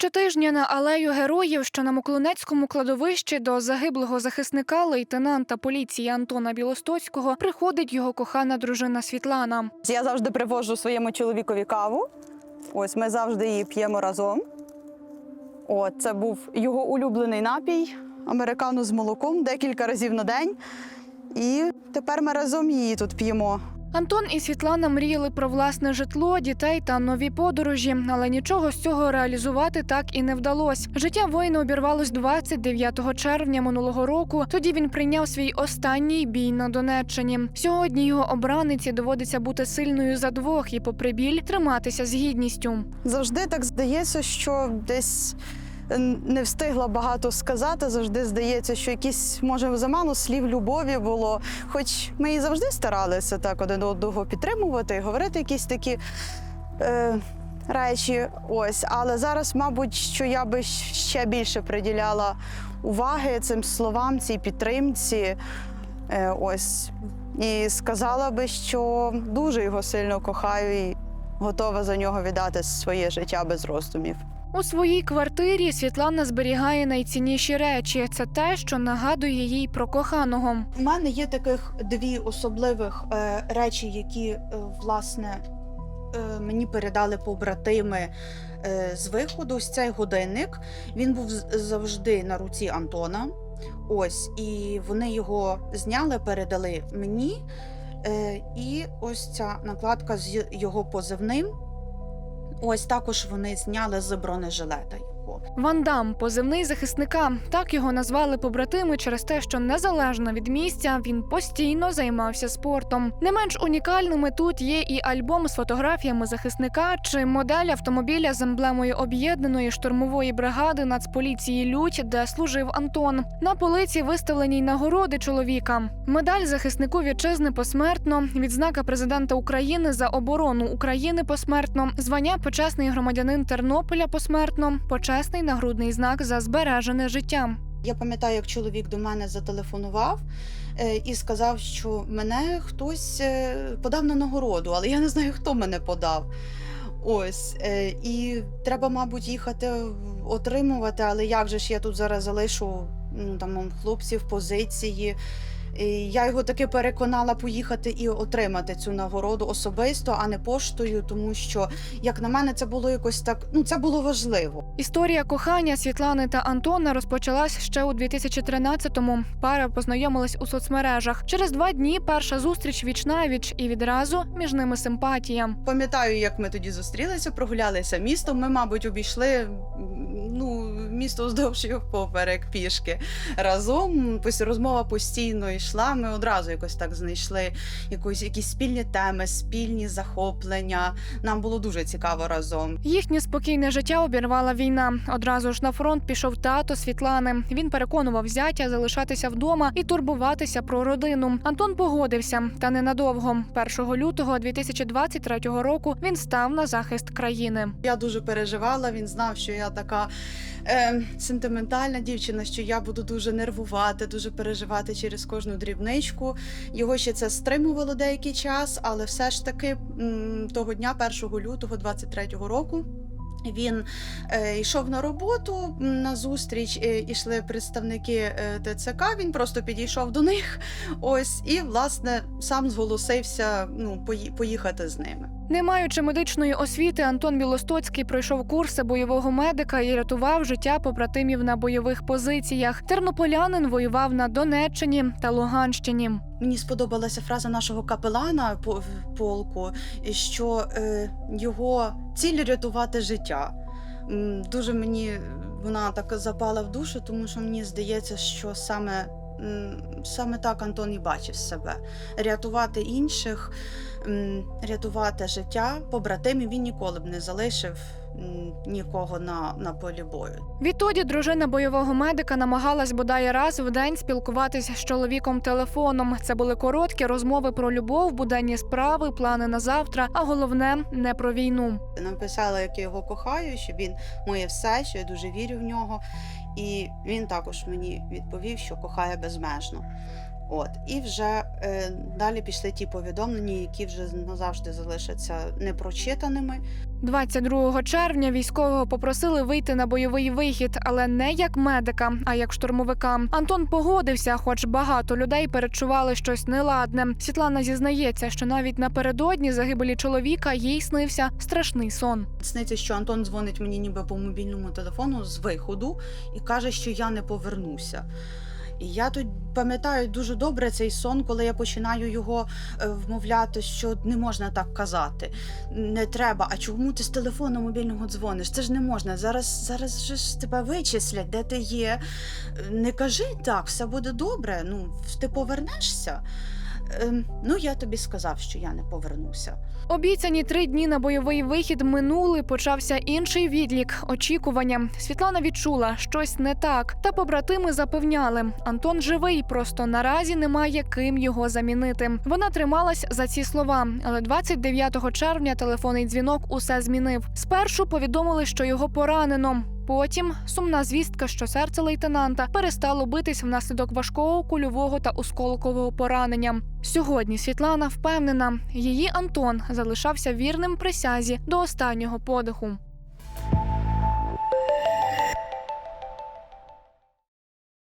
Щотижня на алею героїв, що на Моколинецькому кладовищі до загиблого захисника лейтенанта поліції Антона Білостоцького приходить його кохана дружина Світлана. Я завжди привожу своєму чоловікові каву. Ось ми завжди її п'ємо разом. От, це був його улюблений напій американу з молоком декілька разів на день. І тепер ми разом її тут п'ємо. Антон і Світлана мріяли про власне житло, дітей та нові подорожі, але нічого з цього реалізувати так і не вдалося. Життя воїна обірвалось 29 червня минулого року. Тоді він прийняв свій останній бій на Донеччині. Сьогодні його обраниці доводиться бути сильною за двох і, попри біль, триматися з гідністю. Завжди так здається, що десь не встигла багато сказати. Завжди здається, що якісь, може, замало слів любові було. Хоч ми і завжди старалися так один одного підтримувати і говорити якісь такі. Е, Речі, ось, але зараз, мабуть, що я би ще більше приділяла уваги цим словам, цій підтримці. Е, ось. І сказала би, що дуже його сильно кохаю і готова за нього віддати своє життя без роздумів. У своїй квартирі Світлана зберігає найцінніші речі. Це те, що нагадує їй про коханого. У мене є таких дві особливих е, речі, які е, власне е, мені передали побратими е, з виходу. Ось цей годинник. Він був завжди на руці Антона. Ось, і вони його зняли, передали мені. Е, і ось ця накладка з його позивним. Ось також вони зняли з бронежилета його. Вандам, позивний захисника. Так його назвали побратими через те, що незалежно від місця він постійно займався спортом. Не менш унікальними тут є і альбом з фотографіями захисника чи модель автомобіля з емблемою об'єднаної штурмової бригади Нацполіції Лють, де служив Антон. На полиці виставлені й нагороди чоловіка. Медаль захиснику вітчизни посмертно, відзнака президента України за оборону України посмертно, звання почесний громадянин Тернополя посмертно, почесний нагрудний знак за збережене життя. Я пам'ятаю, як чоловік до мене зателефонував е, і сказав, що мене хтось е, подав на нагороду, але я не знаю, хто мене подав. Ось, е, і треба, мабуть, їхати отримувати, але як же ж я тут зараз залишу ну, там, хлопців позиції. І я його таки переконала поїхати і отримати цю нагороду особисто, а не поштою, тому що, як на мене, це було якось так. Ну, це було важливо. Історія кохання Світлани та Антона розпочалась ще у 2013-му. Пара познайомилась у соцмережах. Через два дні перша зустріч віч навіч, і відразу між ними симпатія. Пам'ятаю, як ми тоді зустрілися, прогулялися містом. Ми, мабуть, обійшли ну, місто вздовж і поперек пішки разом. Розмова постійно йшла. Ми одразу якось так знайшли якось, якісь спільні теми, спільні захоплення. Нам було дуже цікаво разом. Їхнє спокійне життя обірвала війна. Одразу ж на фронт пішов тато Світлани. Він переконував зятя залишатися вдома і турбуватися про родину. Антон погодився, та ненадовго. 1 лютого 2023 року він став на захист країни. Я дуже переживала. Він знав, що я така е, сентиментальна дівчина, що я буду дуже нервувати, дуже переживати через кожну дрібничку. Його ще це стримувало деякий час, але все ж таки того дня, 1 лютого 23-го року. Він е, йшов на роботу на зустріч, е, ішли представники е, ТЦК. Він просто підійшов до них. Ось і власне сам зголосився ну, поїхати з ними. Не маючи медичної освіти, Антон Білостоцький пройшов курси бойового медика і рятував життя побратимів на бойових позиціях. Тернополянин воював на Донеччині та Луганщині. Мені сподобалася фраза нашого капелана по полку, що е, його ціль рятувати життя. Дуже мені вона так запала в душу, тому що мені здається, що саме, саме так Антон і бачив себе. Рятувати інших, рятувати життя побратимів він ніколи б не залишив нікого на, на полі бою. Відтоді дружина бойового медика намагалась бодай раз в день спілкуватися з чоловіком телефоном. Це були короткі розмови про любов, буденні справи, плани на завтра, а головне не про війну. Написала, як я його кохаю, що він моє все, що я дуже вірю в нього. І він також мені відповів, що кохає безмежно. От, і вже е, далі пішли ті повідомлення, які вже назавжди залишаться непрочитаними. 22 червня військового попросили вийти на бойовий вихід, але не як медика, а як штурмовика. Антон погодився, хоч багато людей перечували щось неладне. Світлана зізнається, що навіть напередодні загибелі чоловіка їй снився страшний сон. Сниться, що Антон дзвонить мені ніби по мобільному телефону з виходу і каже, що я не повернуся. І я тут пам'ятаю дуже добре цей сон, коли я починаю його е, вмовляти, що не можна так казати. Не треба. А чому ти з телефону мобільного дзвониш? Це ж не можна. Зараз, зараз ж тебе вичислять, де ти є. Е, Не кажи так, все буде добре. Ну, ти повернешся. Ем, Ну, я тобі сказав, що я не повернуся. Обіцяні три дні на бойовий вихід минули. Почався інший відлік очікування. Світлана відчула щось не так. Та побратими запевняли, Антон живий, просто наразі немає ким його замінити. Вона трималась за ці слова, але 29 червня телефонний дзвінок усе змінив. Спершу повідомили, що його поранено. Потім сумна звістка, що серце лейтенанта перестало битись внаслідок важкого кульового та осколкового поранення. Сьогодні Світлана впевнена, її Антон залишався вірним присязі до останнього подиху.